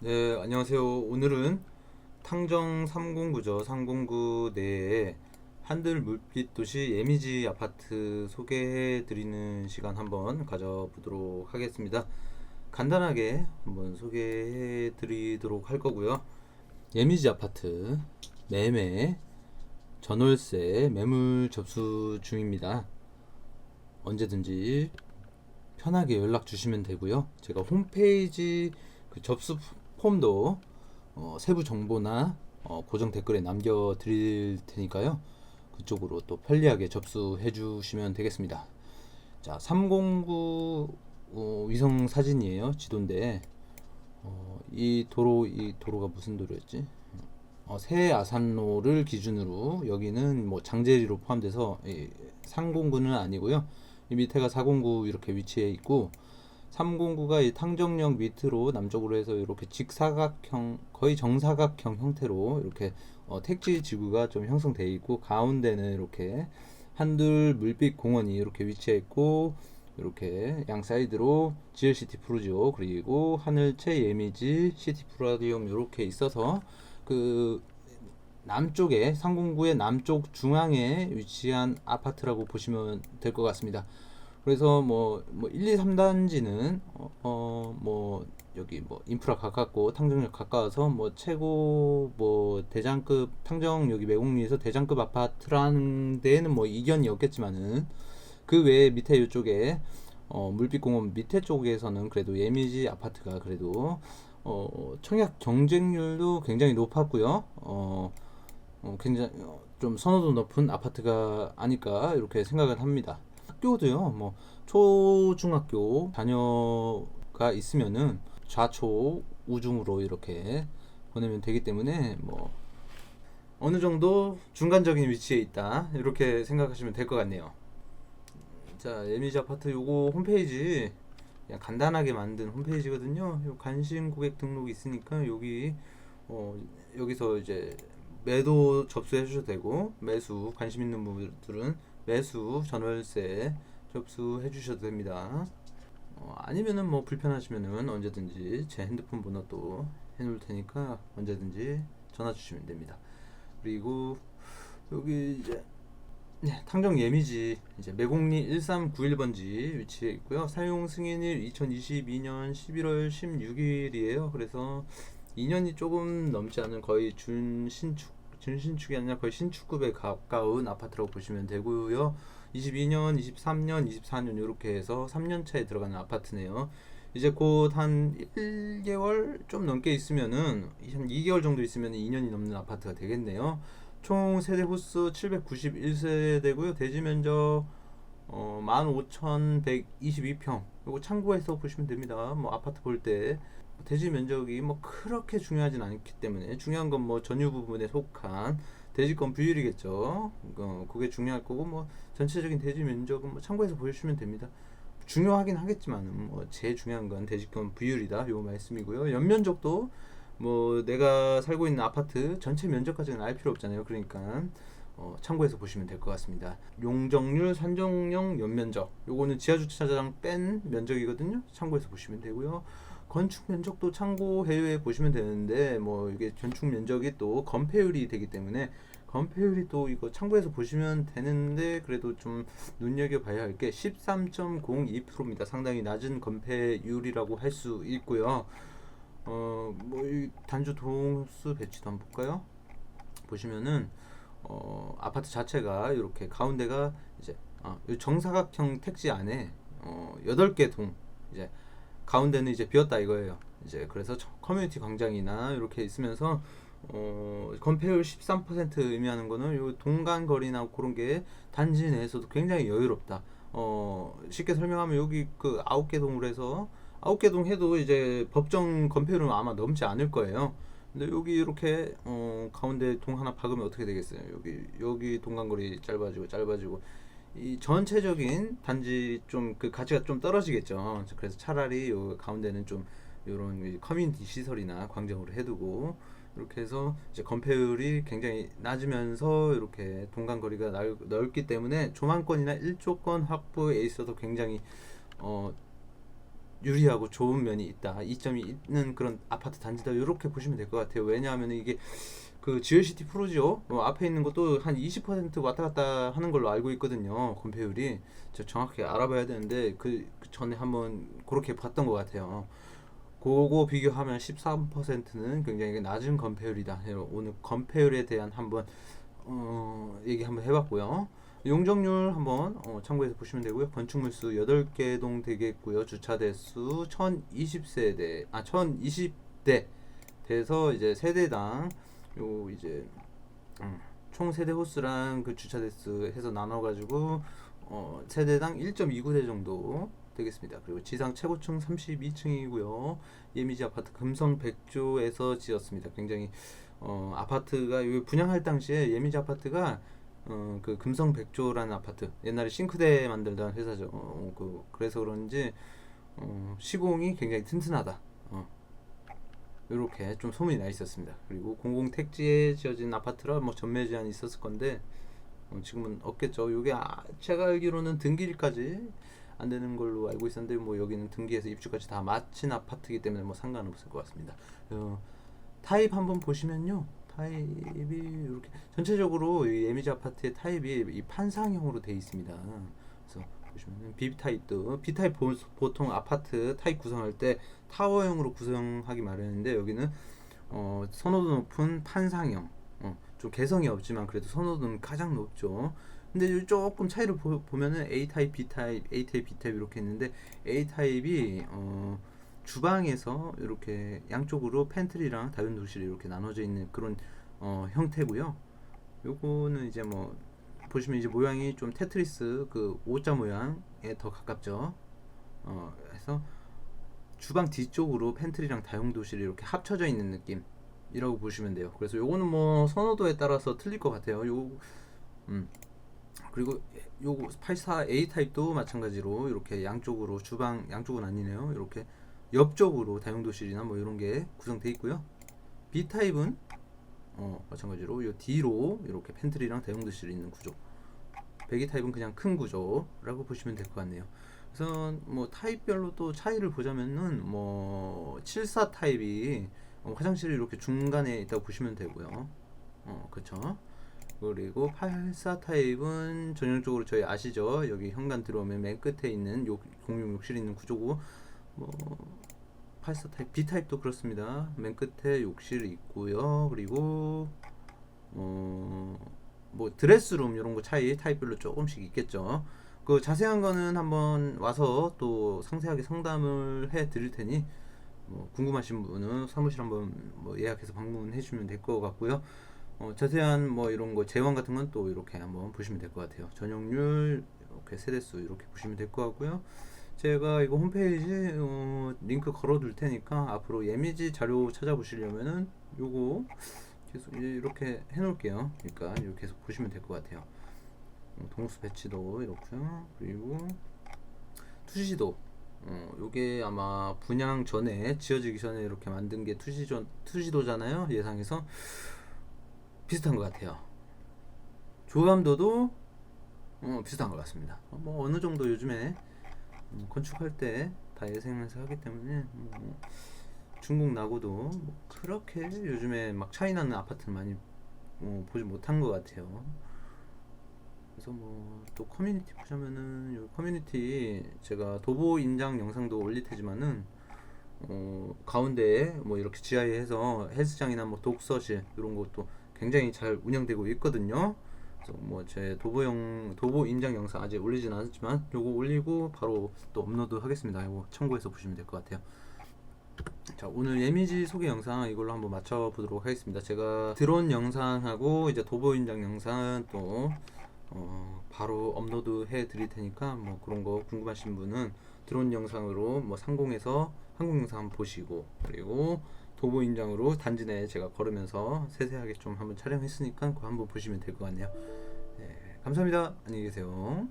네, 안녕하세요. 오늘은 탕정 309죠. 309 내에 한들 물빛 도시 예미지 아파트 소개해 드리는 시간 한번 가져보도록 하겠습니다. 간단하게 한번 소개해 드리도록 할 거고요. 예미지 아파트 매매 전월세 매물 접수 중입니다. 언제든지 편하게 연락 주시면 되고요. 제가 홈페이지 그 접수 폼도 어, 세부 정보나 어, 고정 댓글에 남겨 드릴 테니까요. 그쪽으로 또 편리하게 접수해 주시면 되겠습니다. 자, 309 어, 위성 사진이에요. 지도인데 어, 이 도로 이 도로가 무슨 도로였지? 어, 새 아산로를 기준으로 여기는 뭐 장제리로 포함돼서 이 309는 아니고요. 이 밑에가 409 이렇게 위치해 있고 309가 이 탕정역 밑으로 남쪽으로 해서 이렇게 직사각형 거의 정사각형 형태로 이렇게 어, 택지 지구가 좀 형성되어 있고 가운데는 이렇게 한들 물빛 공원이 이렇게 위치해 있고 이렇게 양 사이드로 GLCT 프루지오 그리고 하늘채 예미지 시티 프라디움 이렇게 있어서 그 남쪽에 상공구의 남쪽 중앙에 위치한 아파트라고 보시면 될 것 같습니다. 그래서 뭐, 뭐 1, 2, 3단지는 어, 어, 뭐 여기 뭐 인프라 가깝고 탕정역 가까워서 뭐 최고 뭐 대장급 탕정 여기 매곡리에서 대장급 아파트라는 데에는 뭐 이견이 없겠지만은 그 외에 밑에 이쪽에 어, 물빛공원 밑에 쪽에서는 그래도 예미지 아파트가 그래도 어, 청약 경쟁률도 굉장히 높았고요. 어, 어, 굉장히 어, 좀 선호도 높은 아파트가 아닐까 이렇게 생각을 합니다. 학교도요, 뭐 초중학교 자녀가 있으면은 좌초 우중으로 이렇게 보내면 되기 때문에 뭐 어느 정도 중간적인 위치에 있다 이렇게 생각하시면 될 것 같네요. 자, 예미지 아파트 요거 홈페이지 그냥 간단하게 만든 홈페이지거든요. 요 관심 고객 등록이 있으니까 여기 어, 여기서 이제 매도 접수해 주셔도 되고 매수 관심 있는 분들은 매수 전월세 접수해 주셔도 됩니다. 어, 아니면은 뭐 불편하시면은 언제든지 제 핸드폰 번호 또 해놓을 테니까 언제든지 전화 주시면 됩니다. 그리고 여기 이제 네, 탕정 예미지 이제 매곡리 1391번지 위치해 있고요. 사용 승인일 2022년 11월 16일이에요. 그래서 2년이 조금 넘지 않은 거의 준 신축 준신축이 아니라 거의 신축급에 가까운 아파트라고 보시면 되고요. 22년, 23년, 24년 이렇게 해서 3년 차에 들어가는 아파트네요. 이제 곧 한 1개월 좀 넘게 있으면은 한 2개월 정도 있으면 2년이 넘는 아파트가 되겠네요. 총 세대 호수 791세대고요. 대지 면적 어, 15,122평. 이거 참고해서 보시면 됩니다. 뭐 아파트 볼 때 대지 면적이 뭐 그렇게 중요하진 않기 때문에 중요한 건 뭐 전유 부분에 속한 대지권 비율이겠죠. 어, 그게 중요할 거고 뭐 전체적인 대지 면적은 뭐 참고해서 보시면 됩니다. 중요하긴 하겠지만 뭐 제일 중요한 건 대지권 비율이다. 요 말씀이고요. 연면적도 뭐 내가 살고 있는 아파트 전체 면적까지는 알 필요 없잖아요. 그러니까 어, 참고해서 보시면 될 것 같습니다. 용적률, 산정령, 연면적 요거는 지하주차장 뺀 면적이거든요. 참고해서 보시면 되고요. 건축 면적도 참고해 보시면 되는데 뭐 이게 건축 면적이 또 건폐율이 되기 때문에 건폐율이 또 이거 참고해서 보시면 되는데 그래도 좀 눈여겨 봐야 할 게 13.02%입니다. 상당히 낮은 건폐율이라고 할 수 있고요. 어, 뭐, 이 단주 동수 배치도 한번 볼까요? 보시면은, 어, 아파트 자체가 이렇게 가운데가 이제, 어, 이 정사각형 택지 안에, 어, 8개 동, 이제, 가운데는 이제 비었다 이거예요. 이제, 그래서 저- 커뮤니티 광장이나 이렇게 있으면서, 어, 건폐율 13% 의미하는 거는 요 동간거리나 그런 게 단지 내에서도 굉장히 여유롭다. 어, 쉽게 설명하면 여기 그 아홉 개 동으로 해서 아홉 개 동 해도 이제 법정 건폐율은 아마 넘지 않을 거예요. 근데 여기 이렇게 어, 가운데 동 하나 박으면 어떻게 되겠어요? 여기 여기 동간거리 짧아지고 짧아지고 이 전체적인 단지 좀 그 가치가 좀 떨어지겠죠. 그래서 차라리 요 가운데는 좀 이런 커뮤니티 시설이나 광장으로 해두고 이렇게 해서 이제 건폐율이 굉장히 낮으면서 이렇게 동간 거리가 날- 넓기 때문에 조망권이나 일조권 확보에 있어서 굉장히 어 유리하고 좋은 면이 있다. 이점이 있는 그런 아파트 단지다. 이렇게 보시면 될 것 같아요. 왜냐하면 이게 그 지오시티 프로지오 어, 앞에 있는 것도 한 20% 왔다 갔다 하는 걸로 알고 있거든요. 건폐율이 저 정확히 알아봐야 되는데 그, 그 전에 한번 그렇게 봤던 것 같아요. 그거 비교하면 13%는 굉장히 낮은 건폐율이다. 오늘 건폐율에 대한 한번 어, 얘기 한번 해봤고요. 용적률 한번 어, 참고해서 보시면 되고요. 건축물 수 8개 동 되겠고요. 주차 대수 1020세대 아 1020대 돼서 이제 세대당 요 이제 음, 총 세대 호수랑 그 주차 대수 해서 나눠 가지고 어, 세대당 1.29대 정도 되겠습니다. 그리고 지상 최고층 32층이고요. 예미지 아파트 금성 백조에서 지었습니다. 굉장히 어, 아파트가 요 분양할 당시에 예미지 아파트가 어, 그 금성 백조라는 아파트 옛날에 싱크대 만들던 회사죠. 어, 그 그래서 그런지 어, 시공이 굉장히 튼튼하다. 어. 이렇게 좀 소문이 나 있었습니다. 그리고 공공 택지에 지어진 아파트라 뭐 전매 제한이 있었을 건데 어, 지금은 없겠죠. 요게 아, 제가 알기로는 등기일까지 안 되는 걸로 알고 있었는데 뭐 여기는 등기해서 입주까지 다 마친 아파트이기 때문에 뭐 상관없을 것 같습니다. 어, 타입 한번 보시면요. 타입이 이렇게 전체적으로 이 에미지 아파트의 타입이 이 판상형으로 되어 있습니다. 그래서 보시면은 B 타입도 B 타입 보, 보통 아파트 타입 구성할 때 타워형으로 구성하기 마련인데 여기는 어, 선호도 높은 판상형. 어, 좀 개성이 없지만 그래도 선호도는 가장 높죠. 근데 요 조금 차이를 보, 보면은 A 타입, B 타입, A 타입, B 타입 이렇게 있는데 A 타입이 어, 주방에서 이렇게 양쪽으로 팬트리랑 다용도실이 이렇게 나눠져 있는 그런 어, 형태고요. 요거는 이제 뭐 보시면 이제 모양이 좀 테트리스 그 O자 모양에 더 가깝죠. 어, 그래서 주방 뒤쪽으로 팬트리랑 다용 도실이 이렇게 합쳐져 있는 느낌이라고 보시면 돼요. 그래서 요거는 뭐 선호도에 따라서 틀릴 것 같아요. 요 음. 그리고 요거 84A 타입도 마찬가지로 이렇게 양쪽으로 주방 양쪽은 아니네요. 이렇게 옆쪽으로 다용 도실이나 뭐 이런 게 구성되어 있고요. B 타입은 어, 마찬가지로 요 뒤로 이렇게 팬트리랑 다용도실이 있는 구조. 배기 타입은 그냥 큰 구조라고 보시면 될 것 같네요. 그래서 뭐 타입별로 또 차이를 보자면은 뭐 74 타입이 어, 화장실이 이렇게 중간에 있다고 보시면 되고요. 어, 그렇죠. 그리고 84 타입은 전형적으로 저희 아시죠? 여기 현관 들어오면 맨 끝에 있는 욕, 공용 욕실이 있는 구조고 뭐 84 타입 B 타입도 그렇습니다. 맨 끝에 욕실이 있고요. 그리고 어 뭐 드레스룸 이런 거 차이 타입별로 조금씩 있겠죠. 그 자세한 거는 한번 와서 또 상세하게 상담을 해 드릴 테니 뭐 궁금하신 분은 사무실 한번 뭐 예약해서 방문해 주면 될 것 같고요. 어, 자세한 뭐 이런 거 재원 같은 건 또 이렇게 한번 보시면 될 것 같아요. 전용률 이렇게 세대수 이렇게 보시면 될 것 같고요. 제가 이거 홈페이지 어, 링크 걸어둘 테니까 앞으로 예미지 자료 찾아보시려면은 요거 계속 이렇게 해놓을게요. 그러니까 이렇게 계속 보시면 될 것 같아요. 어, 동수 배치도 이렇고요. 그리고 투시도 어, 요게 아마 분양 전에 지어지기 전에 이렇게 만든 게 투시전 투시도잖아요. 예상해서 비슷한 것 같아요. 조감도도 어, 비슷한 것 같습니다. 어, 뭐 어느 정도 요즘에 음, 건축할 때 다 예상해서 하기 때문에 뭐 중국 나고도 뭐 그렇게 요즘에 막 차이 나는 아파트는 많이 뭐 보지 못한 것 같아요. 그래서 뭐 또 커뮤니티 보자면은 요 커뮤니티 제가 도보 인장 영상도 올릴 테지만은 어, 가운데에 뭐 이렇게 지하에 해서 헬스장이나 뭐 독서실 이런 것도 굉장히 잘 운영되고 있거든요. 그래서 뭐제 도보영 도보 인장 영상 아직 올리진 않았지만 요거 올리고 바로 또 업로드 하겠습니다. 이거 참고해서 보시면 될 것 같아요. 자 오늘 예미지 소개 영상 이걸로 한번 맞춰 보도록 하겠습니다. 제가 드론 영상하고 이제 도보 인장 영상 또 어, 바로 업로드 해 드릴 테니까 뭐 그런 거 궁금하신 분은 드론 영상으로 뭐 상공에서 항공 영상 보시고 그리고 도보 인장으로 단지 내에 제가 걸으면서 세세하게 좀 한번 촬영했으니까 그거 한번 보시면 될 것 같네요. 네, 감사합니다. 안녕히 계세요.